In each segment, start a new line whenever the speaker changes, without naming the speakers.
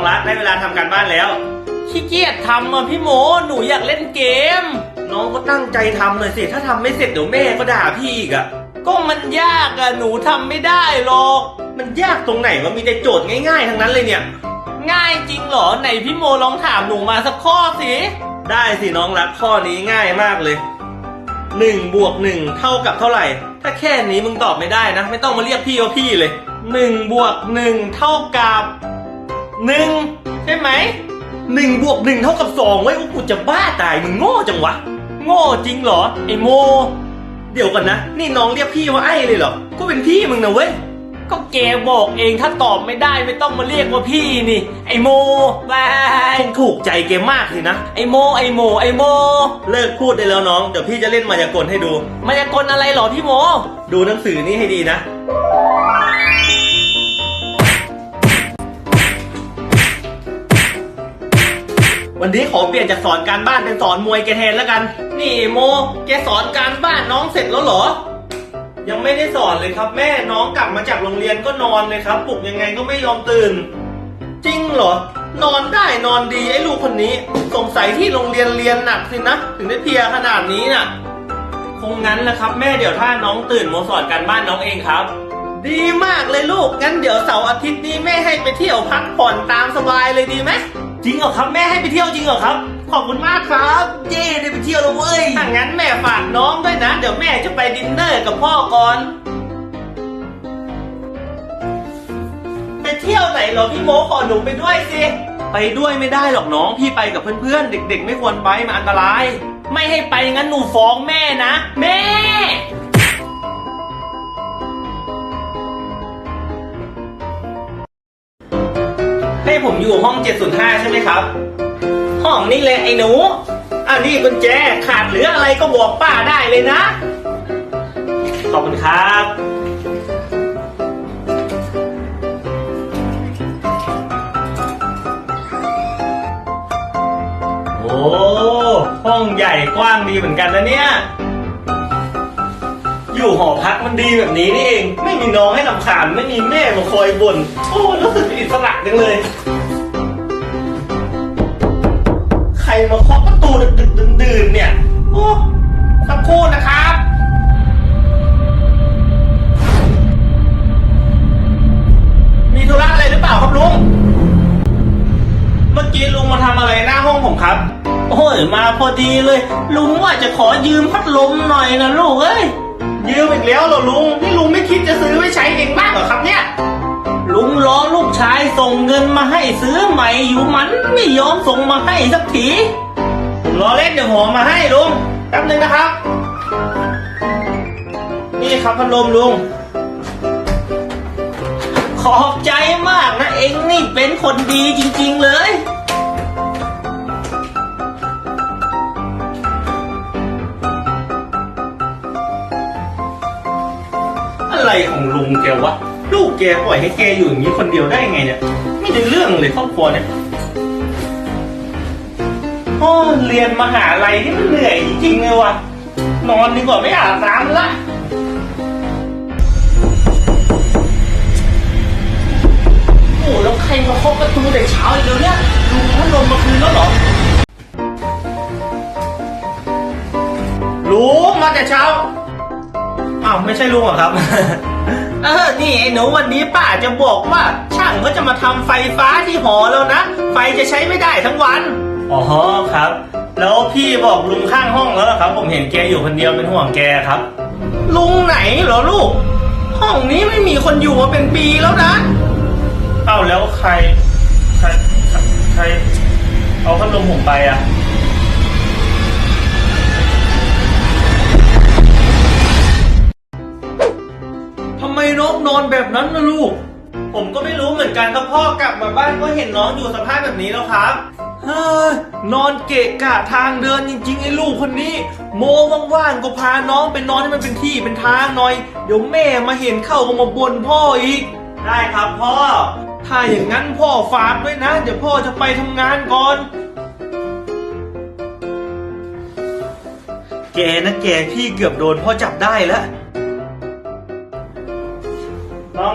องรักได้เวลาทำการบ้านแล้ว
ขี้เกียจทำอะพี่โม หนูอยากเล่นเกม
น้องก็ตั้งใจทำหน่อยสิ ถ้าทำไม่เสร็จเดี๋ยวแม่ก็ด่าพี่อีกอะ
ก็มันยากอะ หนูทำไม่ได้หรอก
มันยากตรงไหนว่ามีแต่โจทย์ง่ายๆ ทั้งนั้นเลยเนี่ย
ง่ายจริงเหรอ ไหนพี่โมลองถามหนูมาสักข้อสิ
ได้สิน้องรักข้อนี้ง่ายมากเลยหนึ่งบวกหนึ่งเท่ากับเท่าไหร่ ถ้าแค่นี้มึงตอบไม่ได้นะ ไม่ต้องมาเรียกพี่ว่าพี่เลยหนึ่งบวกหนึ่งเท่ากับ หนึ่งใช่ไหมหนึ่งบวกหนึ่งเท่ากับสองไว้ยอุ๊ยกูจะบ้าตายมึงโง่จังวะ
โง่จริงเหรอไอโม
เดี๋ยวก่อนนะ นี่น้องเรียกพี่ว่าไอ้เลยเหรอกูเป็นพี่มึงนะเว้ย
ก็แกบอกเองถ้าตอบไม่ได้ไม่ต้องมาเรียกว่าพี่นี่ ไอโมบาย
คงถูกใจแกมากสินะ
ไอโมไอโมไอโม
เลิกพูดได้แล้วน้องเดี๋ยวพี่จะเล่นมายากลให้ดู
มายากลอะไรเหรอพี่โม
ดูหนังสือนี้ให้ดีนะ วันนี้ขอเปลี่ยนจากสอนการบ้านเป็นสอนมวยแกแทนแล้วกัน นี่โม แกสอนการบ้านน้องเสร็จแล้วเหรอ ยังไม่ได้สอนเลยครับ แม่น้องกลับมาจากโรงเรียนก็นอนเลยครับปลุกยังไงก็ไม่ยอมตื่น จริงเหรอ นอนได้นอนดีไอ้ลูกคนนี้ สงสัยที่โรงเรียนเรียนหนักสินะ ถึงได้เพลียขนาดนี้น่ะ คงงั้นแหละครับ แม่เดี๋ยวถ้าน้องตื่นโมสอนการบ้านน้องเองครับ ดีมากเลยลูก งั้นเดี๋ยวเสาร์อาทิตย์นี้แม่ให้ไปเที่ยวพักผ่อนตามสบายเลยดีไหมจริงเหรอครับแม่ให้ไปเที่ยวจริงเหรอครับ ขอบคุณมากครับ เย้ได้ไปเที่ยวแล้วเว้ยถ้างั้นแม่ฝากน้องด้วยนะ เดี๋ยวแม่จะไปดินเนอร์กับพ่อก่อน ไปเที่ยวไหนเหรอพี่โมขอหนูไปด้วยสิ ไปด้วยไม่ได้หรอกน้อง พี่ไปกับเพื่อนๆ เด็ก ๆ ไม่ควรไปมันอันตราย
ไม่ให้ไปงั้นหนูฟ้องแม่นะ แม่
ให้ผมอยู่ห้อง 705 ใช่ไหมครับ ห้องนี้เลยไอ้หนู อันนี้กุญแจขาดเหลืออะไรก็บอกป้าได้เลยนะ ขอบคุณครับ โอ้ห้องใหญ่กว้างดีเหมือนกันนะเนี่ย อยู่หอพักมันดีแบบนี้นี่เอง ไม่มีน้องให้ลำคาญไม่มีแม่มาคอยบ่นโอ้รู้สึกอิสระจังเลย กี้ลุงมาทำอะไรหน้าห้องผมครับ โอ้ยมาพอดีเลย ลุงว่าจะขอยืมพัดลมหน่อยนะลูกเอ้ยยืมอีกแล้วเหรอลุงนี่ลุงไม่คิดจะซื้อไว้ใช้เองบ้างเหรอครับเนี่ย
ลุงรอลูกชายส่งเงินมาให้ซื้อใหม่อยู่มันไม่ยอมส่งมาให้สักที
ผมรอเล่นเดี๋ยวผมเอามาให้ลุงแป๊บนึงนะครับ นี่ครับพัดลมลุง
ขอบใจมากนะเองนี่เป็นคนดีจริง ๆ เลย
อะไรของลุงแกวะ ลูกแกปล่อยให้แกอยู่อย่างนี้คนเดียวได้ไงเนี่ย ไม่ได้เรื่องเลยครอบครัวเนี่ยโอ้เรียนมหาลัยที่มันเหนื่อยจริงๆเลยวะนอนดีกว่าไม่อาบน้ำละโอ้แล้วใครมาเคาะประตูแต่เช้าอีกแล้วเนี่ยลุงพัดลมมาคืนแล้วเหรอลุงมาแต่เช้าาวไม่ใช่ลุงเหรอครับ เออ นี่ไอ้หนูวันนี้ป้าจะบอกว่า ช่างเขาจะมาทำไฟฟ้าที่หอแล้วนะ ไฟจะใช้ไม่ได้ทั้งวัน อ๋อครับ แล้วพี่บอกลุงข้างห้องแล้วเหรอครับ ผมเห็นแกอยู่คนเดียวเป็นห่วงแกครับ ลุงไหนเหรอลูก ห้องนี้ไม่มีคนอยู่มาเป็นปีแล้วนะ เอ้าแล้วใคร ใคร ใครใครเอาพัดลมผมไปอะ นอนอนแบบนั้นนะลูก ผมก็ไม่รู้เหมือนกันครับพ่อกลับมาบ้านก็เห็นน้องอยู่สภาพแบบนี้แล้วครับเฮ้ยนอนเกะกะทางเดินจริงๆไอ้ลูกคนนี้ โมว่างๆก็พาน้องไปนอนให้มันเป็นที่เป็นทางหน่อย เดี๋ยวแม่มาเห็นเข้าก็มาบ่นพ่ออีก ได้ครับพ่อ ถ้าอย่างนั้นพ่อฝากด้วยนะ เดี๋ยวพ่อจะไปทำงานก่อน แกนะแกพี่เกือบโดนพ่อจับได้แล้ว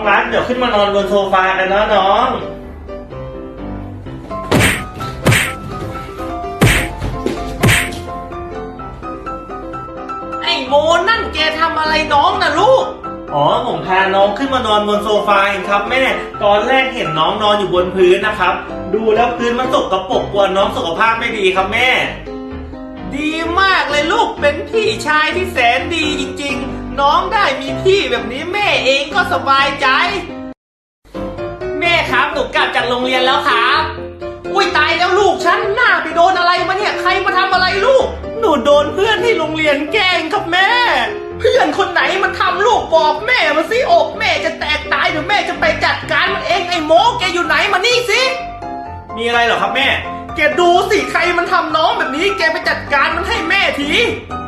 รักเดี๋ยวขึ้นมานอนบนโซฟากันนะน้องไอ้โมนั่นแกทำอะไรน้องนะลูก อ๋อผมพาน้องขึ้นมานอนบนโซฟาเองครับ แม่ ตอนแรกเห็นน้องนอนอยู่บนพื้นนะครับ ดูแล้วพื้นมันสกปรกกลัวน้องสุขภาพไม่ดีครับแม่ ดีมากเลยลูกเป็นพี่ชายที่แสนดีจริง ๆ น้องได้มีพี่แบบนี้แม่เองก็สบายใจ แม่ครับหนูกลับจากโรงเรียนแล้วครับ อุ้ยตายแล้วลูกฉันหน้าไปโดนอะไรมาเนี่ยใครมาทำอะไรลูก หนูโดนเพื่อนที่โรงเรียนแกล้งครับแม่ เพื่อนคนไหนมันทำลูกบอกแม่มาสิอกแม่จะแตกตายเดี๋ยวแม่จะไปจัดการมันเองไอ้โมแกอยู่ไหนมานี่สิ มีอะไรเหรอครับแม่ แกดูสิใครมันทำน้องแบบนี้ แกไปจัดการมันให้แม่ที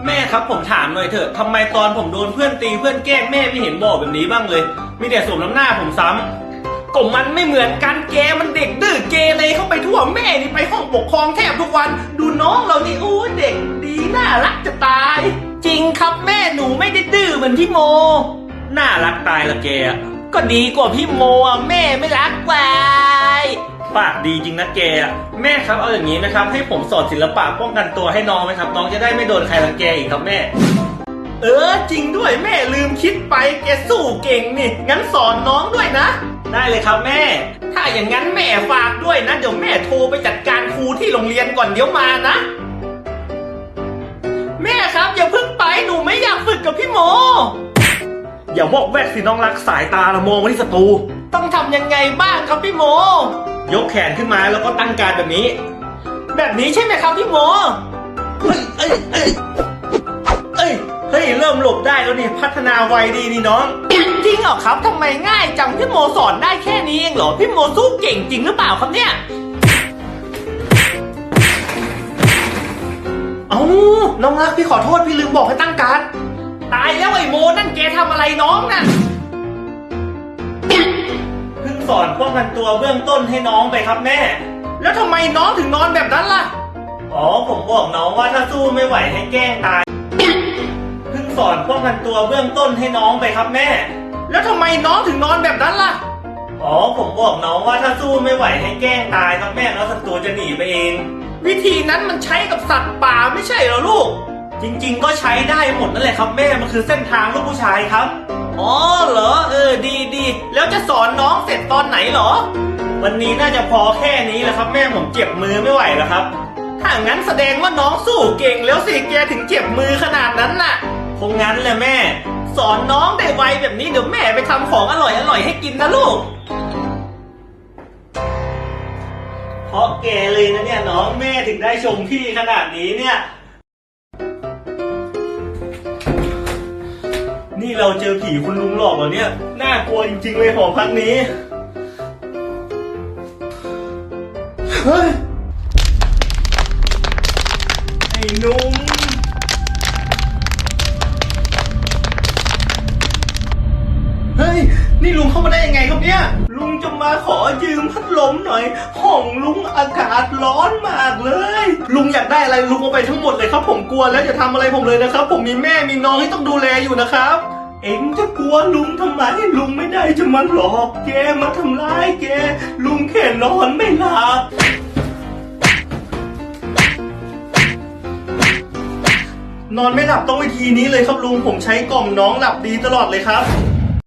แม่ครับผมถามหน่อยเถอะทำไมตอนผมโดนเพื่อนตีเพื่อนแกล้งแม่ไม่เห็นบอกแบบนี้บ้างเลย มีแต่สวมน้ำหน้าผมซ้ำก็มันไม่เหมือนกันแกมันเด็กดื้อเกเรเข้าไปทั่วแม่นี่ไปห้องปกครองแทบทุกวัน ดูน้องเรานี่โอ้เด็กดีน่ารักจะตาย จริงครับแม่หนูไม่ได้ดื้อเหมือนพี่โม น่ารักตายละแกอะก็ดีกว่าพี่โมอะแม่ไม่รักกว่า ปากดีจริงนะแกอะแม่ครับเอาอย่างนี้นะครับ ให้ผมสอนศิลปะป้องกันตัวให้น้องไหมครับน้องจะได้ไม่โดนใครรังแกอีกครับแม่ เออจริงด้วยแม่ลืมคิดไปแกสู้เก่งนี่งั้นสอนน้องด้วยนะ ได้เลยครับแม่ ถ้าอย่างนั้นแม่ฝากด้วยนะเดี๋ยวแม่โทรไปจัดการครูที่โรงเรียนก่อนเดี๋ยวมานะ แม่ครับอย่าเพิ่งไปหนูไม่อยากฝึกกับพี่โม อย่าบอกแวกสิน้องรักสายตาเรามองมาที่ศัตรูต้องทำยังไงบ้างครับพี่โม ยกแขนขึ้นมาแล้วก็ตั้งการแบบนี้ แบบนี้ใช่ไหมครับพี่โมเฮ้ยเอ้ยเอ้ยเอ้ยเฮ้ยเริ่มหลบได้แล้วนี่พัฒนาไวดีนี่น้องจริงเหรอครับทำไมง่ายจังพี่โมสอนได้แค่นี้เองเหรอพี่โมสู้เก่งจริงหรือเปล่าครับเนี่ยเอาน้องรักพี่ขอโทษพี่ลืมบอกให้ตั้งการตายแล้วไอ้โมนั่นแกทำอะไรน้องน่ะเพิ่ง สอนป้องกันตัวเบื้องต้นให้น้องไปครับแม่ แล้วทำไมน้องถึงนอนแบบนั้นล่ะ อ๋อผมบอกน้องว่าถ้าสู้ไม่ไหวให้แกล้งตาย เพิ่งสอนป้องกันตัวเบื้องต้นให้น้องไปครับแม่ แล้วทำไมน้องถึงนอนแบบนั้นล่ะ อ๋อผมบอกน้องว่าถ้าสู้ไม่ไหวให้แกล้งตายครับแม่แล้วศัตรูจะหนีไปเอง วิธีนั้นมันใช้กับสัตว์ป่าไม่ใช่เหรอลูก จริง ๆ ก็ใช้ได้หมดนั่นแหละครับแม่ มันคือเส้นทางลูกผู้ชายครับ อ๋อเหรอ เออดีดีแล้วจะสอนน้องเสร็จตอนไหนเหรอ วันนี้น่าจะพอแค่นี้แหละครับแม่ผมเจ็บมือไม่ไหวแล้วครับ ถ้างั้นแสดงว่าน้องสู้เก่งแล้วสิแกถึงเจ็บมือขนาดนั้นน่ะ คงงั้นแหละแม่ สอนน้องได้ไวแบบนี้เดี๋ยวแม่ไปทำของอร่อยอร่อยให้กินนะลูก เพราะแกเลยนะเนี่ยน้องแม่ถึงได้ชมพี่ขนาดนี้เนี่ย นี่เราเจอผีคุณลุงหลอกเหรอเนี่ย น่ากลัวจริงๆเลยหอพักนี้ เฮ้ย ไอ้หนุ่ม เฮ้ย นี่ลุงเข้ามาได้ยังไงครับเนี่ย ลุงจะมาขอยืมพัดลมหน่อย ห้องลุงอากาศร้อนมากเลย ลุงอยากได้อะไรลุงเอาไปทั้งหมดเลยครับ ผมกลัวแล้วอย่าทำอะไรผมเลยนะครับ ผมมีแม่มีน้องที่ต้องดูแลอยู่นะครับ เอ็งจะกลัวลุงทำไมลุงไม่ได้จะมาหลอกแกมาทำร้ายแกลุงแค่นอนไม่หลับนอนไม่หลับต้องวิธีนี้เลยครับลุงผมใช้กล่อมน้องหลับดีตลอดเลยครับ